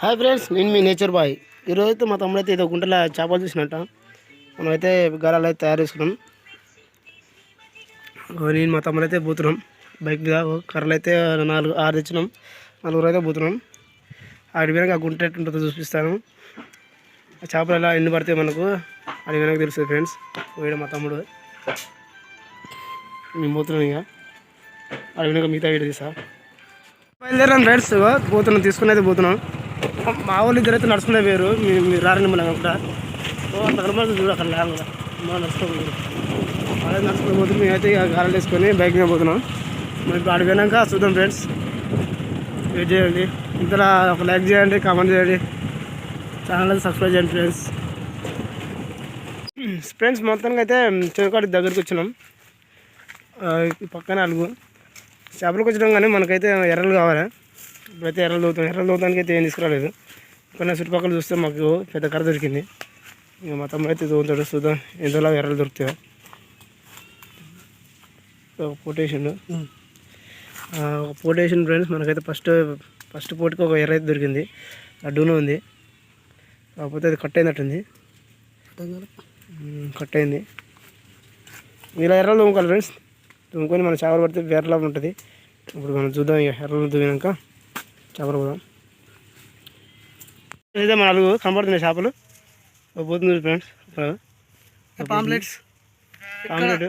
Hi friends నేను మీ nature bye ఈరోజు అయితే మా తమ్ముడు అయితే ఇదో గుంటల చేపలు చూసినట్ట మనమైతే గాలాలు అయితే తయారు చేసుకున్నాం. నేను మా తమ్ముడు అయితే పోతున్నాం. బైక్ మీద కర్రలు అయితే నాలుగు ఆరు తెచ్చినాం. నలుగురు అయితే పోతున్నాం. ఆడి వెనక ఆ గుంట ఎట్టుంటుందో చూపిస్తాను. ఆ చేపలు ఎలా ఎన్ని పడితే మనకు అది వెనక తెలుస్తుంది ఫ్రెండ్స్ పోయాడు మా తమ్ముడు. మేము పోతున్నాం ఇక. అది వెనక మిగతా వీడియో తీసా బయలుదేరాం ఫ్రెండ్స్ పోతున్నాం తీసుకుని అయితే పోతున్నాం. మా వాళ్ళు ఇద్దరు అయితే నడుచుకునే వేరు. మీరు మీరు రారండి మనం కూడా. ఓ అంత కనబడుతుంది చూడు అక్కడ ల్యాండ్ మనం నడుచుకోకూడదు. అదే నడుచుకుని పోతే మేమైతే ఇక గాలి వేసుకొని బైక్ మీద పోతున్నాం. మరి ఇప్పుడు అడిగినాక చూద్దాం ఫ్రెండ్స్. వెయిట్ చేయండి. ఇంతలా ఒక లైక్ చేయండి కామెంట్ చేయండి. ఛానల్ సబ్స్క్రైబ్ చేయండి ఫ్రెండ్స్. ఫ్రెండ్స్ మొత్తానికి అయితే చెవికాడి దగ్గరికి వచ్చినాం. పక్కన అలుగు. చేపలకు వచ్చినాం కానీ మనకైతే ఎర్రలు కావాలి. ఇప్పుడైతే ఎర్రలు దోతాం ఎర్రలు దోతానికి అయితే ఏం తీసుకురాలేదు. కొన్ని చుట్టుపక్కల చూస్తే మాకు పెద్ద కర్ర దొరికింది. ఇక మా తమ్ముడు అయితే చూద్దాం ఎంతలా ఎర్రలు దొరుకుతాయో. ఒక పొటేషన్ ఒక పొటేషన్ ఫ్రెండ్స్. మనకైతే ఫస్ట్ ఫస్ట్ పోటీకి ఒక ఎర్ర అయితే దొరికింది. అడ్డునే ఉంది. కాకపోతే అది కట్ అయినట్టుంది. కట్ అయింది. ఇలా ఎర్రలు తోముకోవాలి ఫ్రెండ్స్. తోముకొని మనం చేపలు పడితే వేరేలా ఉంటుంది. ఇప్పుడు మనం చూద్దాం ఇక ఎర్రలు తోమినాక. చేపలు పోదాం ఇదే మన అలుగు కనబడుతున్నాయి చేపలు. పోతుంది ఫ్రెండ్స్ పాంప్లెట్స్. ఆమ్లెట్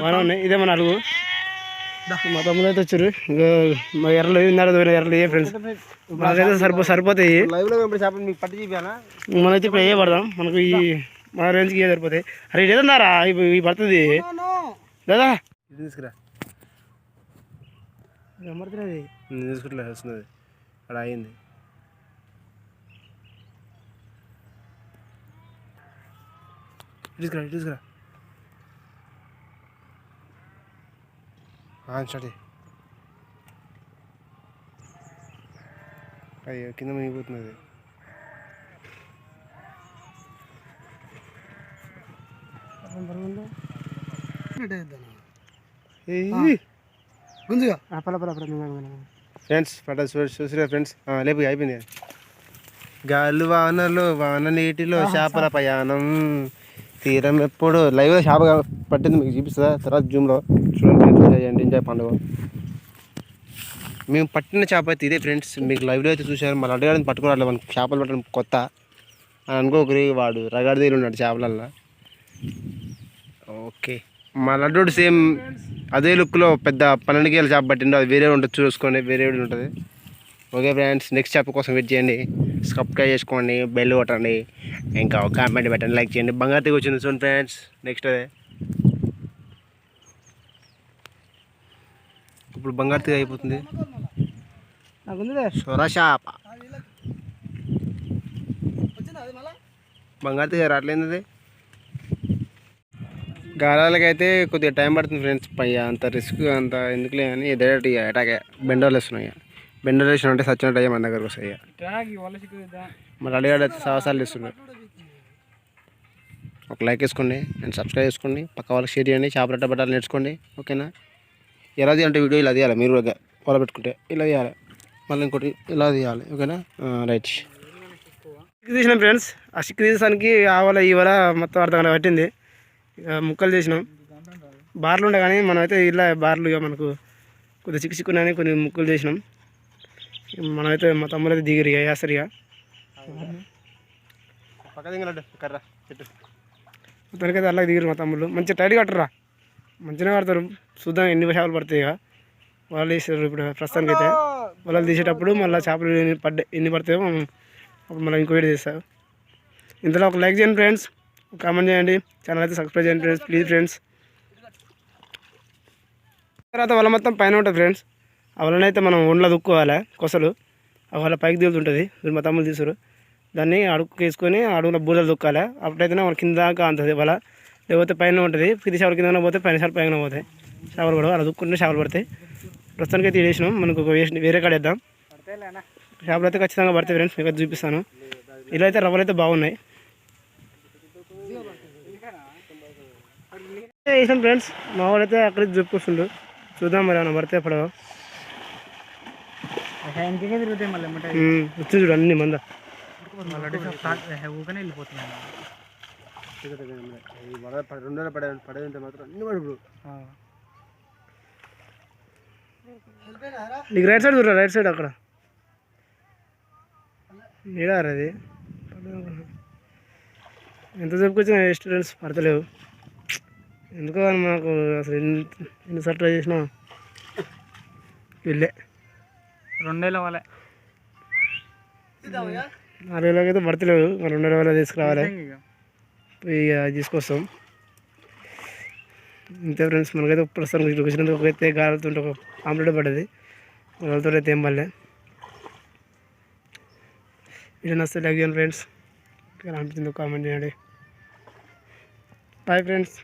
బాగానే ఉన్నాయి. ఇదే మన అలుగు మా తమ్ముడు అయితే వచ్చారు. ఇంకా మా ఎర్రలు తోమిన ఎర్రలు ఏ ఫ్రెండ్స్? మాకైతే సరిపో సరిపోతాయి. చూపానా మనైతే ఇప్పుడు ఏ పడదాం. మనకు ఈ మన రేంజ్కి ఏ సరిపోతాయి. అరే ఇది ఏదన్నారా ఇవి పడుతుంది. దాదా. ఇది తీసుకురా. నేను తీసుకుంటలే వస్తున్నది అక్కడ అయింది. తీసుకురా తీసుకురా. స్టార్ట్ అయ్యో కింద మునిగిపోతున్నది. గుంజుగా పల పల పల ఫ్రెండ్స్ పడ్డ చూసిరా ఫ్రెండ్స్? లేపు అయిపోయింది. గాలి వానలో వాన నీటిలో చేపల ప్రయాణం. తీరం ఎప్పుడు లైవ్లో చేప పట్టింది మీకు చూపిస్తుందా? తర్వాత జూమ్లో చూడండి ఎంజాయ్ చేయండి ఎంజాయ్ పండుగ. మేము పట్టిన చేప అయితే ఇదే ఫ్రెండ్స్. మీకు లైవ్లో అయితే చూశారు. మళ్ళీ అడగడానికి పట్టుకోవాలి మనకి చేపలు పట్టడం కొత్త. అని అనుకోకరి వాడు. రగడదీలు ఉన్నాడు చేపలల్లో. ఓకే. మా లడ్డోడు సేమ్ అదే లుక్లో పెద్ద పన్నెండు కేల చేప పట్టిండు అది వేరే ఉంటుంది చూసుకోండి వేరే ఉంటుంది. ఓకే ఫ్రెండ్స్ నెక్స్ట్ చేప కోసం వెయిట్ చేయండి. సబ్స్క్రైబ్ చేసుకోండి బెల్ కొట్టండి ఇంకా కామెంట్ పెట్టండి లైక్ చేయండి. బంగారు తీగ వచ్చింది చూడండి ఫ్రెండ్స్ నెక్స్ట్ అదే. ఇప్పుడు బంగారు తీగ అయిపోతుంది. నాకుందిలే. సొర చేప. బంగారు తీగ రావట్లేదు అది. గాలాలకైతే కొద్దిగా టైం పడుతుంది ఫ్రెండ్స్. పై అంత రిస్క్ అంత ఎందుకులే అని డైరెక్ట్ ఇక అటాకే బెండోలు వేస్తున్నాయి. బెండోలు వేసిన అంటే సచ్చినట్టు అయ్యా మన దగ్గరకు వస్తాయి. మరి అడిగాడు అయితే సాహసాలు ఇస్తున్నాడు ఒక లైక్ వేసుకోండి అండ్ సబ్స్క్రైబ్ చేసుకోండి. పక్క వాళ్ళకి షేర్ చేయండి. చేపలట్ట పట్టాలి నేర్చుకోండి. ఓకేనా? ఎలా తీయాలంటే వీడియో ఇలా తీయాలి మీరు కూడా పెట్టుకుంటే ఇలా తీయాలి మళ్ళీ ఇంకోటి ఇలా తీయాలి ఓకేనా? రైట్. చిక్కు తీసినాం ఫ్రెండ్స్. ఆ చిక్కు తీసానికి ఆవల ఈవల మొత్తం అర్థం పట్టింది ఇక ముక్కలు చేసినాం. బార్లు ఉండే కానీ మనం అయితే ఇలా బార్లు ఇక మనకు కొద్దిగా చిక్కు చిక్కునని కొన్ని ముక్కలు చేసినాం. మనమైతే మా తమ్ముడు అయితే దిగిరి ఇక వేస్తారు ఇక చెట్టు మొత్తానికైతే అలా దిగిరు మా తమ్ముళ్ళు. మంచిగా టైట్ కట్టరా మంచిగా కడతారు. చూద్దాం ఎన్ని చేపలు పడతాయి ఇక వాళ్ళు వేసారు ఇప్పుడు ప్రస్తుతానికి అయితే వాళ్ళు తీసేటప్పుడు మళ్ళీ చేపలు పడ్డాయి ఎన్ని పడతాయో మనం అప్పుడు మళ్ళీ ఇంకో వీడియో తీస్తారు ఇంతలో ఒక లైక్ చేయండి ఫ్రెండ్స్. కామెంట్ చేయండి. ఛానల్ అయితే సబ్స్క్రైబ్ చేయండి ఫ్రెండ్స్ ప్లీజ్ ఫ్రెండ్స్ తర్వాత వాళ్ళ మొత్తం పైన ఉంటుంది ఫ్రెండ్స్ ఆ వలనైతే మనం ఒండ్లో దుక్కోవాలి? కొసలు. ఆ వాళ్ళ పైకి దిగుతుంటుంది వీళ్ళు మా తమ్ముడు తీసురు దాన్ని అడుగు వేసుకొని అడుగులో బూరలు దుక్కాలి? అప్పుడైతేనే మన కింద దాకా అంతది వల. లేకపోతే పైన ఉంటుంది. కింది చేపల కింద పోతే పైన చేపల పైన పోతాయి చేపలు పడవు అలా దుక్కుంటే చేపలు పడతాయి. ప్రస్తుతానికి అయితే వేసినాం మనకు వేరే కాడ వేద్దాం. చేపలు అయితే ఖచ్చితంగా పడతాయి ఫ్రెండ్స్ మీకు అయితే చూపిస్తాను. ఇలా అయితే రవ్వలు అయితే బాగున్నాయి. వేసాం ఫ్రెండ్స్ మా వాడైతే అక్కడికి చెప్పుకొస్తుండు చూద్దాం మరి ఏమైనా పడితే పడవ వచ్చింది చూడు అన్ని మంద రెండు వేల పడే పడేదంటే మాత్రం అన్ని పడు ఇప్పుడు నీకు రైట్ సైడ్ చూడరా రైట్ సైడ్ అక్కడ. నీడారు అది? ఎంత చెప్పుకొచ్చినా స్టూడెంట్స్ పడతలేవు. ఎందుకో అని మాకు అసలు ఎన్ని ఎన్నిసార్లు ట్రై చేసినా వెళ్ళే. రెండేళ్ళ వాళ్ళే నాలుగు వేలకి అయితే పడతలేవు మరి రెండు వేల తీసుకురావాలి. పోయి ఇక తీసుకొస్తాం. ఇంతే ఫ్రెండ్స్ మనకైతే ప్రస్తుతానికి ఇక్కడికి వచ్చినందుకు ఒకైతే గాలితో ఒక ఆమ్లెట్ పడ్డది. వాళ్ళతో అయితే ఏం పడలే. వీడియో నచ్చితే లైక్ చేయండి ఫ్రెండ్స్. అనిపించింది కామెంట్ చేయండి. Bye friends